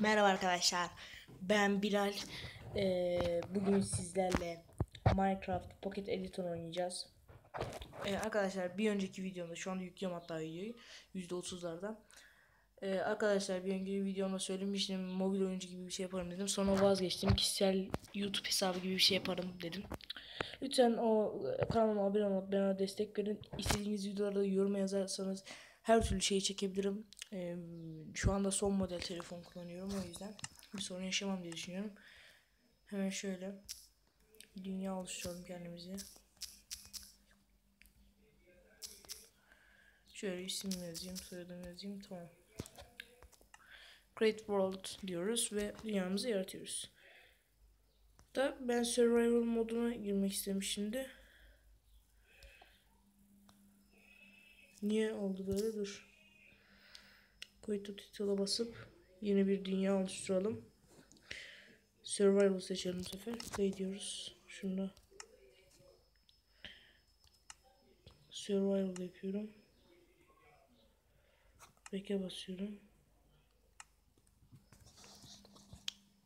Merhaba arkadaşlar. Ben Bilal. Ee, bugün sizlerle Minecraft Pocket Editor oynayacağız. Ee, arkadaşlar bir önceki videomda şu anda yüklüyorum hatta videoyu %30'larda. Ee, arkadaşlar bir önceki videomda söylemiştim mobil oyuncu gibi bir şey yaparım dedim. Sonra vazgeçtim. Kişisel YouTube hesabı gibi bir şey yaparım dedim. Lütfen o kanalıma abone olup bana destek verin. İstediğiniz videolarda yorum yazarsanız her türlü şeyi çekebilirim. Ee, şu anda son model telefon kullanıyorum o yüzden bir sorun yaşamam diye düşünüyorum. Hemen şöyle dünya oluşturalım kendimize. Şöyle isim yazayım, soyadım yazayım. Tamam. Create World diyoruz ve dünyamızı yaratıyoruz. Da ben survival moduna girmek istemişim de. Niye oldu böyle? Dur. Quit title'a basıp yeni bir dünya oluşturalım. Survival seçelim bu sefer. Play diyoruz. Şunda Survival yapıyorum. Back'e basıyorum.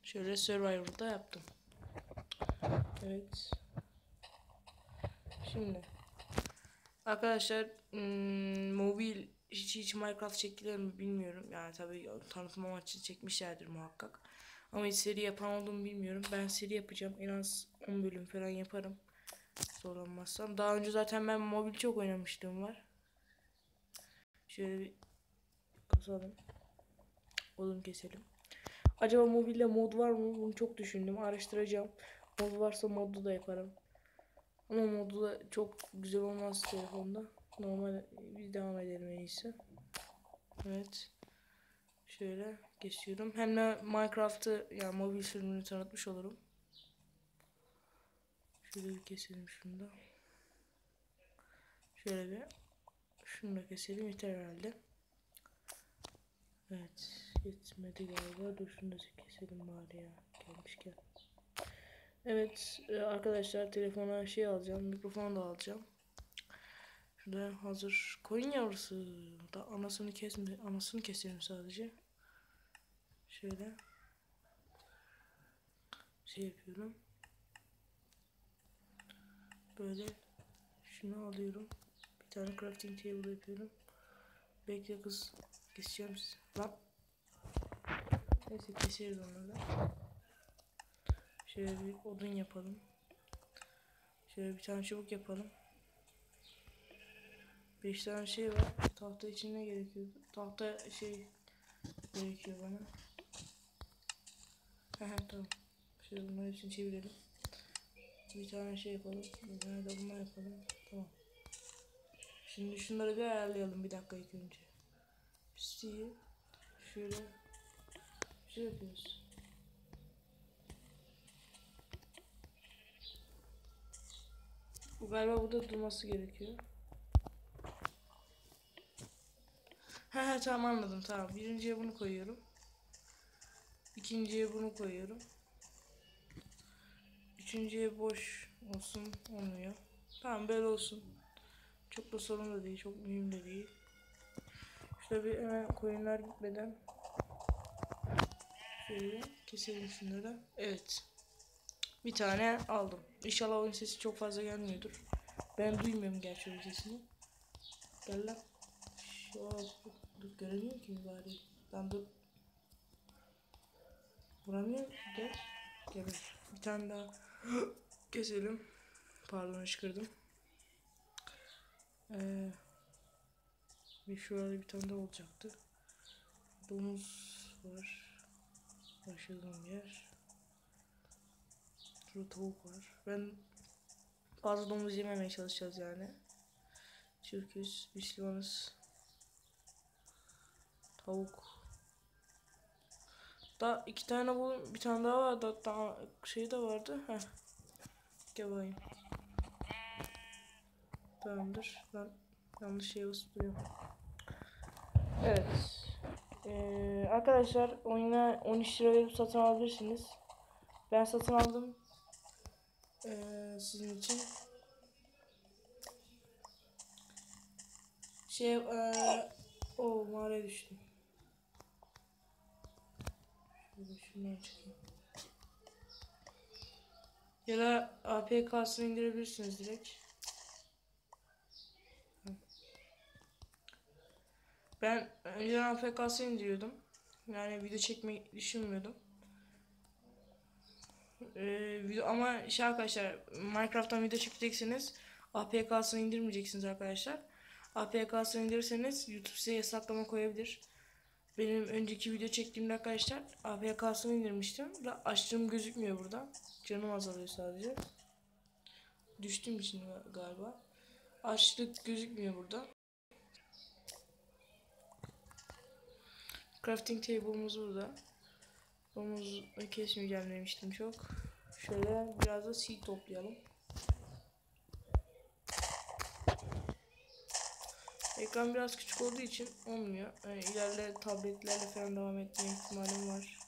Şöyle Survival'da yaptım. Evet. Şimdi arkadaşlar hmm, mobil hiç hiç Minecraft çektiler mi bilmiyorum. Yani tabii tanıtım amaçlı çekmişlerdir muhakkak. Ama hiç seri yapan olduğumu bilmiyorum. Ben seri yapacağım. En az 10 bölüm falan yaparım. Zorlanmazsam. Daha önce zaten ben mobil çok oynamıştım var. Şöyle bir kasalım. Odun keselim. Acaba mobilde mod var mı? Bunu çok düşündüm. Araştıracağım. Mod varsa modu da yaparım. Ama modu da çok güzel olmaz telefonda. Normal biz devam edelim en iyisi. Evet. Şöyle geçiyorum. Hem de Minecraft'ı yani mobil sürümünü tanıtmış olurum. Şöyle bir keselim şunu da. Şöyle bir şunu da keselim yeter herhalde. Evet. Yetmedi galiba. Dur şunu da keselim bari ya. Gelmişken. Evet arkadaşlar telefona şey alacağım. Mikrofon da alacağım. Şurada hazır koyun yavrusu da anasını kesme anasını keselim sadece. Şöyle şey yapıyorum. Böyle şunu alıyorum. Bir tane crafting table yapıyorum. Bekle kız keseceğim sizi. Lan. Neyse keseriz onları. Şöyle bir odun yapalım. Şöyle bir tane çubuk yapalım. 5 tane şey var. Tahta için ne gerekiyor? Tahta şey gerekiyor bana. Aha tamam. Şöyle bunları için çevirelim. Bir tane şey yapalım. Bir tane de bunlar yapalım. Tamam. Şimdi şunları bir ayarlayalım bir dakika ilk önce. Pisliği şöyle şey yapıyoruz. Bu galiba burada durması gerekiyor. Tamam anladım tamam. Birinciye bunu koyuyorum. İkinciye bunu koyuyorum. Üçüncüye boş olsun olmuyor. Tamam böyle olsun. Çok da sorun da değil. Çok mühim de değil. Şöyle bir hemen koyunlar gitmeden şöyle keselim şunları. Evet. Bir tane aldım. İnşallah oyun sesi çok fazla gelmiyordur. Ben duymuyorum gerçi oyun sesini. Gel lan. Şu dur göremiyorum ki bari. Lan dur. Vuramıyorum. Gel. Gel. Bir tane daha keselim. Pardon ışkırdım. Ee, bir şurada bir tane daha olacaktı. Domuz var. Başladığım yer. Şurada tavuk var. Ben fazla domuz yememeye çalışacağız yani. Türküz, Müslümanız. Tavuk. Da iki tane bu bir tane daha var da daha şey de vardı. Heh. Gel bakayım. Tamamdır. Ben yanlış şey basıp duruyorum. Evet. Ee, arkadaşlar oyuna 13 lira verip satın alabilirsiniz. Ben satın aldım. Ee, sizin için. Şey ee, o mağaraya düştüm. Dur şundan çıkayım. Ya da APK'sını indirebilirsiniz direkt. Ben önceden APK'sını indiriyordum. Yani video çekmeyi düşünmüyordum. Ee, video, ama şey arkadaşlar Minecraft'tan video çekeceksiniz. APK'sını indirmeyeceksiniz arkadaşlar. APK'sını indirirseniz YouTube size yasaklama koyabilir. Benim önceki video çektiğimde arkadaşlar APK'sını indirmiştim. Da açtığım gözükmüyor burada. Canım azalıyor sadece. Düştüğüm için galiba. Açlık gözükmüyor burada. Crafting table'ımız burada. Domuzu kesmeyeceğim demiştim çok. Şöyle biraz da seed toplayalım. Ekran biraz küçük olduğu için olmuyor. Yani ileride tabletlerle falan devam etme ihtimalim var.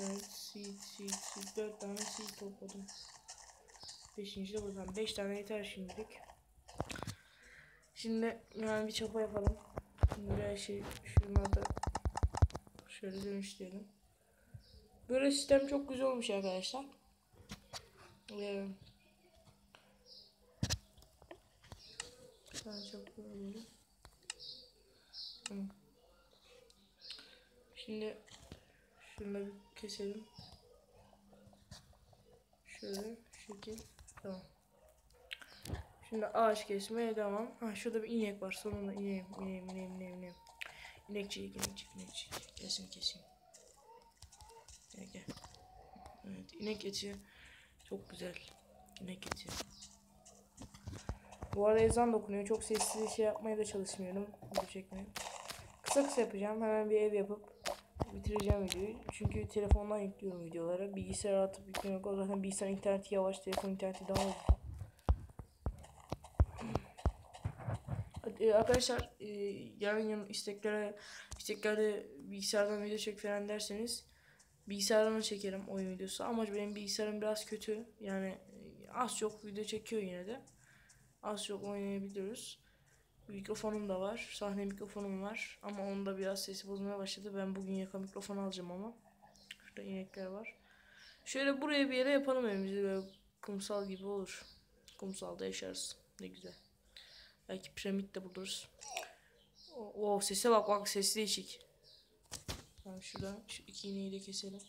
Evet, seed, seed, seed. 4 tane seed topladım. Beşinci de buradan. 5 tane yeter şimdilik. Şimdi yani bir çapa yapalım. Buraya şey şunları şöyle dönüştürelim. Böyle sistem çok güzel olmuş arkadaşlar. Ee, çok böyle. Tamam. Şimdi bir keselim. Şöyle şekil. Tamam. Şimdi ağaç kesmeye devam. Ha şurada bir inek var. Sonunda ineyim, ineyim, ineyim, ineyim, ineyim. İnekçilik, inekçilik, inekçilik. Kesin, kesin. Gel, gel. Evet, inek eti çok güzel. İnek eti. Bu arada ezan dokunuyor. Çok sessiz şey yapmaya da çalışmıyorum. Video çekmeye. Kısa kısa yapacağım. Hemen bir ev yapıp bitireceğim videoyu. Çünkü telefondan yüklüyorum videoları. Bilgisayara atıp yüklemek o zaten bilgisayar interneti yavaş, telefon interneti daha hızlı. Ee, arkadaşlar e, yarın yarın isteklere isteklerde bilgisayardan video çek falan derseniz bilgisayardan da çekerim oyun videosu ama benim bilgisayarım biraz kötü yani e, az çok video çekiyor yine de az çok oynayabiliyoruz mikrofonum da var sahne mikrofonum var ama onda biraz sesi bozmaya başladı ben bugün yaka mikrofon alacağım ama şurada inekler var şöyle buraya bir yere yapalım evimizi böyle kumsal gibi olur kumsalda yaşarız ne güzel Belki piramit de buluruz. O, o sese bak bak sesi değişik. Tamam şuradan şu iki iğneyi de keselim.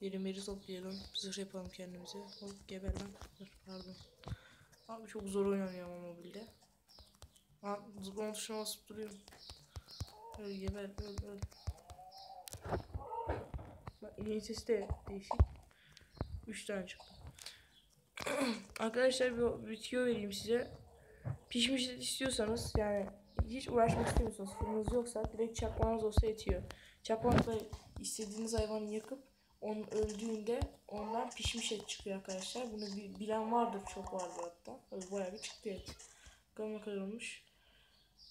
Derimleri toplayalım. Zırh yapalım kendimize. Hop geber lan. Pardon. Abi çok zor oynanıyor ama mobilde. Ha zıplama tuşuna basıp duruyorum. Öl geber öl öl. Bak ineğin sesi de değişik. Üç tane çıktı. Arkadaşlar bir, bir tüyo vereyim size. Pişmiş istiyorsanız yani hiç uğraşmak istemiyorsanız fırınınız yoksa direkt çakmağınız olsa yetiyor. Çakmakla istediğiniz hayvanı yakıp onun öldüğünde ondan pişmiş et çıkıyor arkadaşlar. Bunu bilen vardır çok vardır hatta. Öyle bayağı bir çıktı et. Bakalım ne olmuş.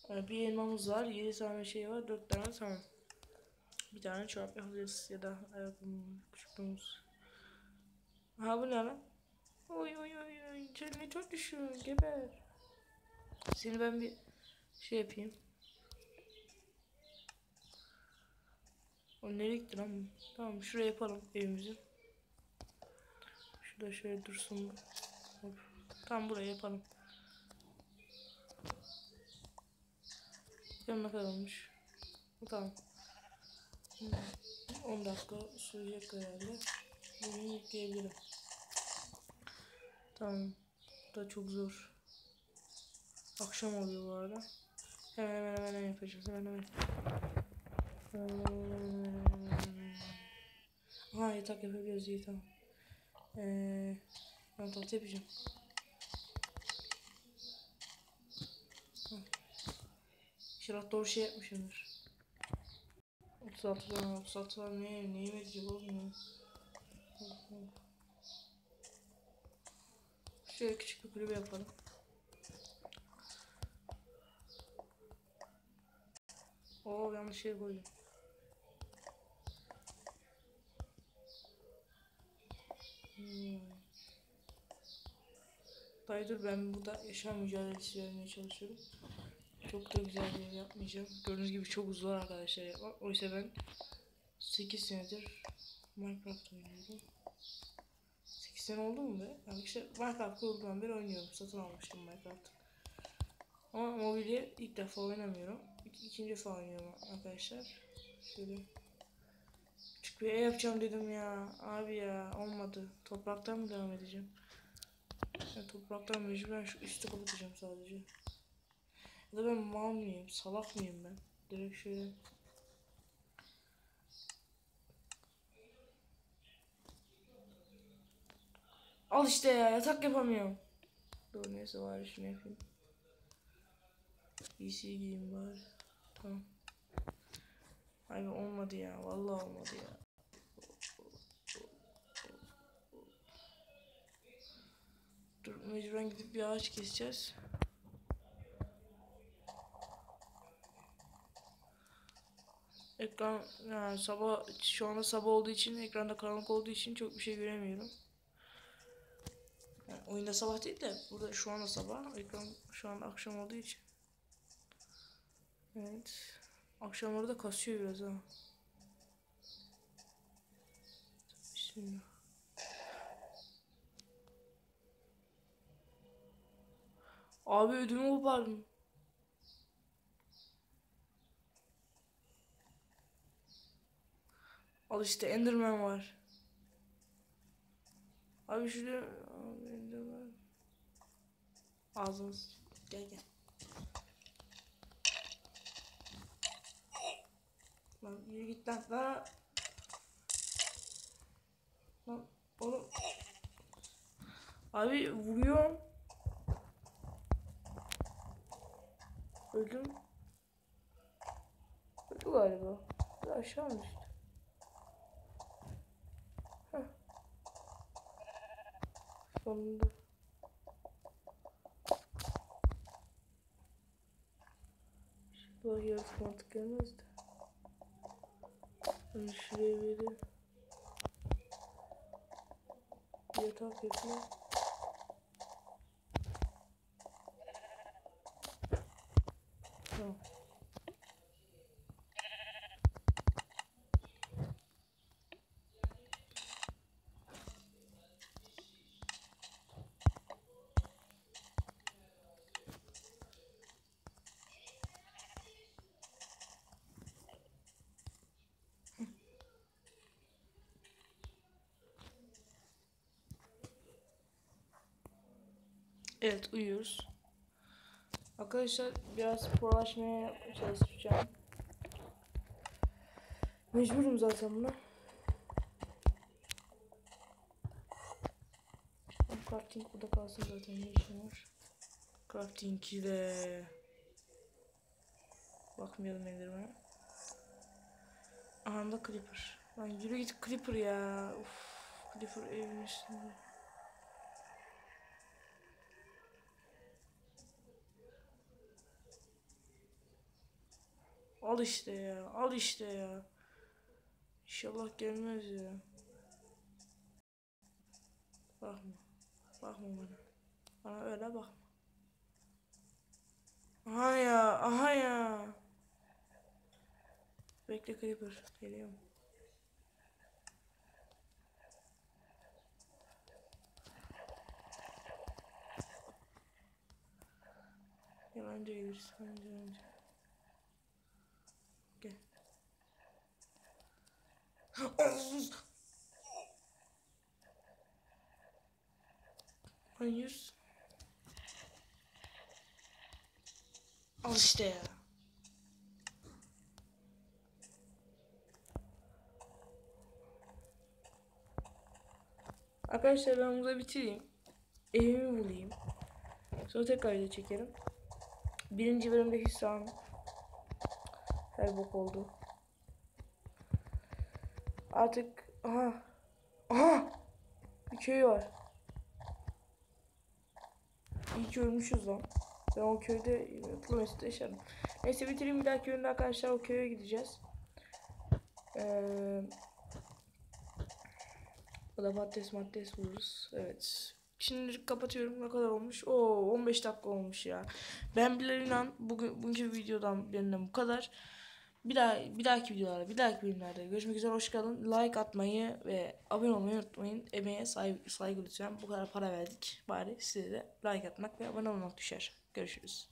Bir elmamız var. 7 tane şey var. 4 tane tamam. Bir tane çorap yapabiliriz ya da ayakkabımız, küçüklüğümüz. Ha bu ne lan? Oy oy oy oy. Canını çok düşüyor. Geber. Seni ben bir şey yapayım. O nereye gitti lan? Tamam şuraya yapalım evimizi. Şurada şöyle dursun. Hop. Tam buraya yapalım. Ne kadar olmuş. Tamam. 10 dakika sürecek herhalde. Bugün yükleyebilirim. Tamam. Bu da çok zor. Akşam oluyor bu arada. Hemen hemen hemen, yapacağız. Hemen hemen. Ha yatak yapabiliyoruz iyi tamam. Ee, ben tatlı yapacağım. İnşallah doğru şey yapmışımdır. 36 tane 36 tane ne, neyim edecek oğlum ya. Şöyle küçük bir kulübe yapalım. Oo yanlış şey koydum. Hmm. Dayı dur ben burada yaşam mücadelesi vermeye çalışıyorum. Çok da güzel bir yapmayacağım. Gördüğünüz gibi çok zor arkadaşlar yapmak. Oysa ben 8 senedir Minecraft oynuyorum. 8 sene oldu mu be? Yani işte Minecraft kurulduğundan beri oynuyorum. Satın almıştım Minecraft. Ama mobilya ilk defa oynamıyorum. İk ikinci defa oynuyorum arkadaşlar. Şöyle. Bir ev yapacağım dedim ya. Abi ya olmadı. Topraktan mı devam edeceğim? Ya topraktan mecburen şu üstü kapatacağım sadece. Ya da ben mal mıyım? Salak mıyım ben? Direkt şöyle. Al işte ya yatak yapamıyorum. Dur neyse bari şunu yapayım. PC giyeyim bari. Tamam. Abi olmadı ya. Vallahi olmadı ya. Dur mecburen gidip bir ağaç keseceğiz. Ekran yani sabah şu anda sabah olduğu için ekranda karanlık olduğu için çok bir şey göremiyorum. Yani oyunda sabah değil de burada şu anda sabah ekran şu an akşam olduğu için. Evet. Akşamları da kasıyor biraz ha. Bismillah. Abi ödümü kopardım. Al işte Enderman var. Abi şurada abi Enderman. Ağzınız. Gel gel. Lan yürü git lan. Lan. Lan oğlum. Abi vuruyorum. Öldüm. Öldü galiba. Aşağı mı düştü? Heh. Sonunda. Bu yarısı mantık gelmez de. Ben şuraya de yatak yapayım. Tamam. Evet uyuyoruz. Arkadaşlar biraz prolaşmaya çalışacağım. Mecburum zaten buna. Crafting burada kalsın zaten ne işim var. Crafting ile bakmayalım enderman'a. Aha da Creeper. Lan yürü git Creeper ya. Uf, Creeper evin üstünde. Al işte ya. Al işte ya. İnşallah gelmez ya. Bakma. Bakma bana. Bana öyle bakma. Aha ya. Aha ya. Bekle Creeper. Geliyorum. Gel önce gelirsin. Önce önce. Gel. Hayır. Al işte ya. Arkadaşlar ben burada bitireyim. Evimi bulayım. Sonra tekrar video çekerim. Birinci bölümde Hüsam her bok oldu. Artık aha aha bir köy var. İyi ki ölmüşüz lan. Ben o köyde mutlu mesut yaşarım. Neyse bitireyim bir dahaki bölümde arkadaşlar o köye gideceğiz. Ee, o da patates maddes buluruz. Evet. Şimdilik kapatıyorum. Ne kadar olmuş? Oo 15 dakika olmuş ya. Ben Bilal İnan bugün bugünkü videodan benden bu kadar. Bir daha bir dahaki videolarda, bir dahaki bölümlerde görüşmek üzere. Hoş kalın. Like atmayı ve abone olmayı unutmayın. Emeğe saygı, saygı lütfen. Bu kadar para verdik. Bari size de like atmak ve abone olmak düşer. Görüşürüz.